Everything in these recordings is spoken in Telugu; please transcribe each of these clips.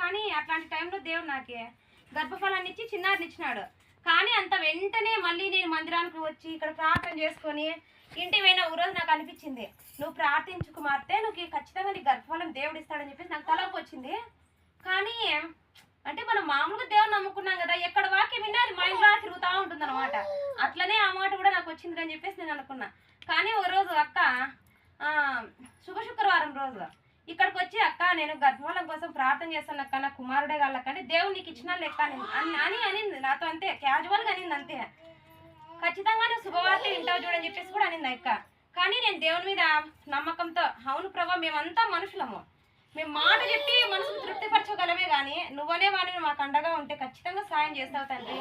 కానీ అట్లాంటి టైంలో దేవుడు నాకే గర్భఫలాన్ని ఇచ్చి చిన్నారిని ఇచ్చినాడు. కానీ అంత వెంటనే మళ్ళీ నేను మందిరానికి వచ్చి ఇక్కడ ప్రార్థన చేసుకొని ఇంటి పోయిన ఒక రోజు నాకు అనిపించింది నువ్వు ప్రార్థించుకు కుమార్తె నువ్వు ఖచ్చితంగా నీ గర్భఫలం దేవుడు ఇస్తాడని చెప్పేసి నాకు తలకు వచ్చింది. కానీ అంటే మనం మామూలుగా దేవుని నమ్ముకున్నాం కదా ఎక్కడ వాక్యం విన్నా అది మైండ్ తిరుగుతూ ఉంటుంది అనమాట అట్లనే ఆ మాట కూడా నాకు వచ్చింది అని చెప్పేసి నేను అనుకున్నా. కానీ ఒక రోజు అక్క శుభ శుక్రవారం రోజు ఇక్కడికి వచ్చి అక్క నేను గద్వాలం కోసం ప్రార్థన చేస్తాను అక్క నా కుమారుడే కాళ్ళకంటే దేవుడు నీకు ఇచ్చిన లెక్క అని- అని అని అనింది. నాతో అంతే క్యాజువల్గా అనింది అంతే. ఖచ్చితంగా నువ్వు శుభవార్త వింటావు చూడని చెప్పేసి కూడా అనింది అక్క. కానీ నేను దేవుని మీద నమ్మకంతో అవును ప్రభా మేమంతా మనుషులము. మేము మాట చెప్పి మనసుకు తృప్తిపరచగలమే కానీ నువ్వనే వాడిని మాకు అండగా ఉంటే ఖచ్చితంగా సాయం చేస్తావు తండ్రి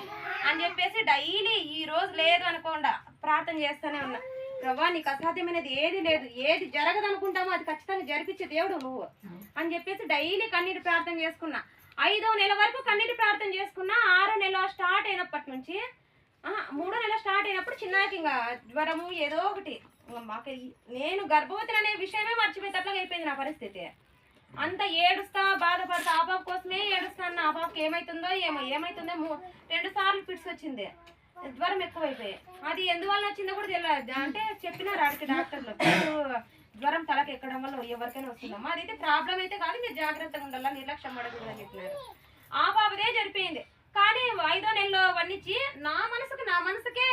అని చెప్పేసి డైలీ ఈ రోజు లేదు అనుకోకుండా ప్రార్థన చేస్తూనే ఉన్నా. ప్రభా నీకు అసాధ్యమైనది ఏది లేదు. ఏది జరగదనుకుంటామో అది ఖచ్చితంగా జరిపించే దేవుడు నువ్వు. అని చెప్పేసి డైలీ కన్నీటి ప్రార్థన చేసుకున్నా. ఐదో నెల వరకు కన్నీటి ప్రార్థన చేసుకున్నా. ఆరో నెల స్టార్ట్ అయినప్పటి నుంచి మూడో నెల స్టార్ట్ అయినప్పుడు చిన్నకి ఇంకా జ్వరము ఏదో ఒకటి. మాకు నేను గర్భవతి అనే విషయమే మర్చిపోయేటట్లుగా అయిపోయింది నా పరిస్థితి. అంత ఏడుస్తా బాధపడతా. ఆ పాప కోసమే ఏడుస్తాను ఆ పాపకి ఏమైతుందో ఏమో ఏమైతుందో రెండు సార్లు పిట్స్ వచ్చింది జ్వరం ఎక్కువైపోయాయి. అది ఎందువల్ల వచ్చిందో కూడా తెలియదు అంటే చెప్పినారు ఆడికి డాక్టర్లు. జ్వరం తలకి ఎక్కడం వల్ల ఎవరికైనా వస్తుందమ్మా. అదైతే ప్రాబ్లం అయితే కాదు మీరు జాగ్రత్తగా ఉండాలి నిర్లక్ష్యం పడకూడదు అని చెప్పినారు. ఆ పాపదే జరిపోయింది. కానీ ఐదో నెలలో వర్ణించి నా మనసుకు నా మనసుకే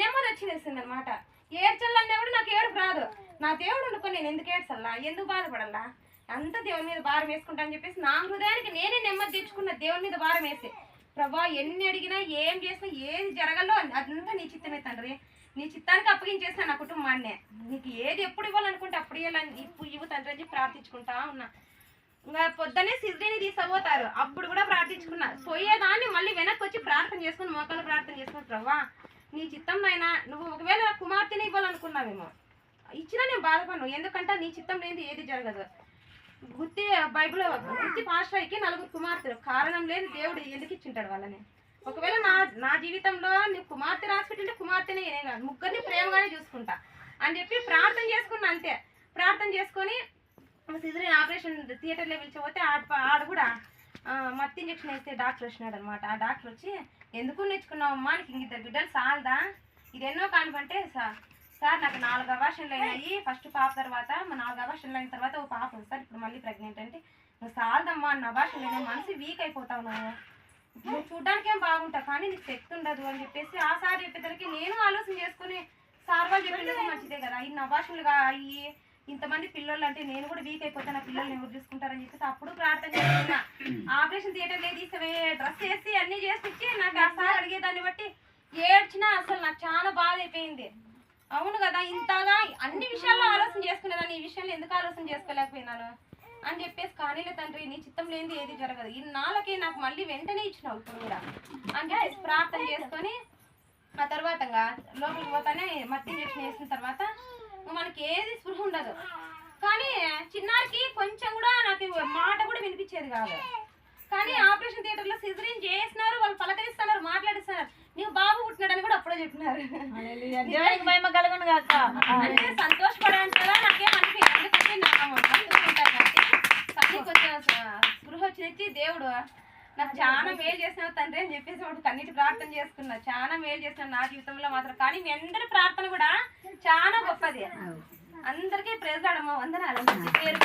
నెమ్మది వచ్చింది అనమాట ఏడ్చల్లన్నా కూడా నాకు ఏడుపు రాదు. నా దేవుడు అనుకో నేను ఎందుకు ఏడ్చల్లా? ఎందుకు బాధపడల్లా? అంత దేవుని మీద భారం వేసుకుంటా అని చెప్పేసి నా హృదయానికి నేనే నెమ్మది తెచ్చుకున్న దేవుని మీద భారం వేసి ప్రభా ఎన్ని అడిగినా ఏం చేసినా ఏది జరగాలో అదంతా నీ చిత్తమే తండ్రి. నీ చిత్తానికి అప్పగించేసిన నా కుటుంబాన్నే. నీకు ఏది ఎప్పుడు ఇవ్వాలనుకుంటే అప్పుడు ఇవ్వాలని ఇప్పుడు ఇవ్వు తండ్రి అని ప్రార్థించుకుంటా ఉన్నా. ఇంకా పొద్దున్నే సిద్ధని తీసుకుపోతారు. అప్పుడు కూడా ప్రార్థించుకున్నా. పోయేదాన్ని మళ్ళీ వెనక్కి వచ్చి ప్రార్థన చేసుకుని మోకాలు ప్రార్థన చేసుకుని ప్రభా నీ చిత్తం నాయనా నువ్వు ఒకవేళ నా కుమార్తెని ఇవ్వాలనుకున్నావేమో ఇచ్చినా నేను బాధపడను. ఎందుకంటే నీ చిత్తం లేనిది ఏది జరగదు. గుత్తి బైబిల్ గుత్తి పాస్టర్కి నలుగురు కుమార్తెలు. కారణం లేదు దేవుడు ఎందుకు ఇచ్చింటాడు వాళ్ళని? ఒకవేళ నా నా జీవితంలో నీ కుమార్తె రాసిపెట్టింటే కుమార్తెనే నేనే కాదు ముగ్గురిని ప్రేమగానే చూసుకుంటా. అని చెప్పి ప్రార్థన చేసుకున్నా అంతే. ప్రార్థన చేసుకొని సిజరీన్ ఆపరేషన్ థియేటర్లో పిలిచిపోతే ఆడ ఆడ కూడా మత్తి ఇంజక్షన్ వేస్తే డాక్టర్ వచ్చినాడు అనమాట ఆ డాక్టర్ వచ్చి ఎందుకు నేర్చుకున్నావమ్మా నీకు ఇంక ఇద్దరు బిడ్డలు సాలదా? ఇది ఎన్నో కానుకంటే సార్ సార్ నాకు నాలుగు అవాషన్లు అయినాయి. ఫస్ట్ పాప తర్వాత నాలుగు అవాషన్లు అయిన తర్వాత ఓ పాప ఉంది సార్. ఇప్పుడు మళ్ళీ ప్రెగ్నెంట్ అంటే నువ్వు చాలదమ్మా అన్న అవాషన్లు అయినా మనసు వీక్ అయిపోతావు నువ్వు. నువ్వు చూడడానికి ఏం బాగుంటావు కానీ నీకు శక్తి ఉండదు అని చెప్పేసి ఆ సార్ చెప్పేసరికి నేను ఆలోచన చేసుకుని సార్ వాళ్ళు చెప్పినది మంచిదే కదా. ఇన్ని అవాషన్లుగా అయ్యి ఇంతమంది పిల్లలు అంటే నేను కూడా వీక్ అయిపోతే నా పిల్లల్ని ఎవరు చూసుకుంటారని చెప్పేసి అప్పుడు ప్రార్థన చేస్తున్నా ఆపరేషన్ థియేటర్ లేదు తీసవే డ్రెస్ వేసి అన్ని చేసి ఇచ్చి నాకు ఆ సార్ అడిగేదాన్ని బట్టి ఏడ్చినా అసలు నాకు చాలా బాధ అయిపోయింది. అవును కదా ఇంతగా అన్ని విషయాల్లో ఆలోచన చేసుకునేదాన్ని ఈ విషయంలో ఎందుకు ఆలోచన చేసుకోలేకపోయినాను? అని చెప్పేసి కానీలే తండ్రి నీ చిత్తం లేనిది ఏది జరగదు. ఇన్నాళ్ళకి నాకు మళ్ళీ వెంటనే ఇచ్చినావు ఇప్పుడు కూడా. అని చెప్పేసి ప్రార్థన చేసుకొని ఆ తర్వాత లోపలికి పోతానే మత్తి ఇంజక్షన్ వేసిన తర్వాత మనకి ఏది స్పృహ ఉండదు. కానీ చిన్నారికి కొంచెం కూడా నాకు మాట కూడా వినిపించేది కాదు. కానీ ఆపరేషన్ థియేటర్లో సిజరీన్ చేసినారు వాళ్ళు పలకరిస్తున్నారు మాట్లాడిస్తున్నారు. నీకు బాబు పుట్టినాడని కూడా అప్పుడే చెప్పినారు. దేవునికి మహిమ కలుగును గాక అంటే సంతోషపడాను కదా నాకేం అనిపించదు. కొంచెం స్పృహ వచ్చినచ్చి దేవుడు. నాకు చాలా మేలు చేసినావు తండ్రి అని చెప్పేసి వాడు కన్నీటి ప్రార్థన చేసుకున్నా. చాలా మేలు చేసిన నా జీవితంలో మాత్రం. కానీ మీ అందరి ప్రార్థన కూడా చాలా గొప్పది. అందరికీ ప్రేజ్ వందనాలు. పేరు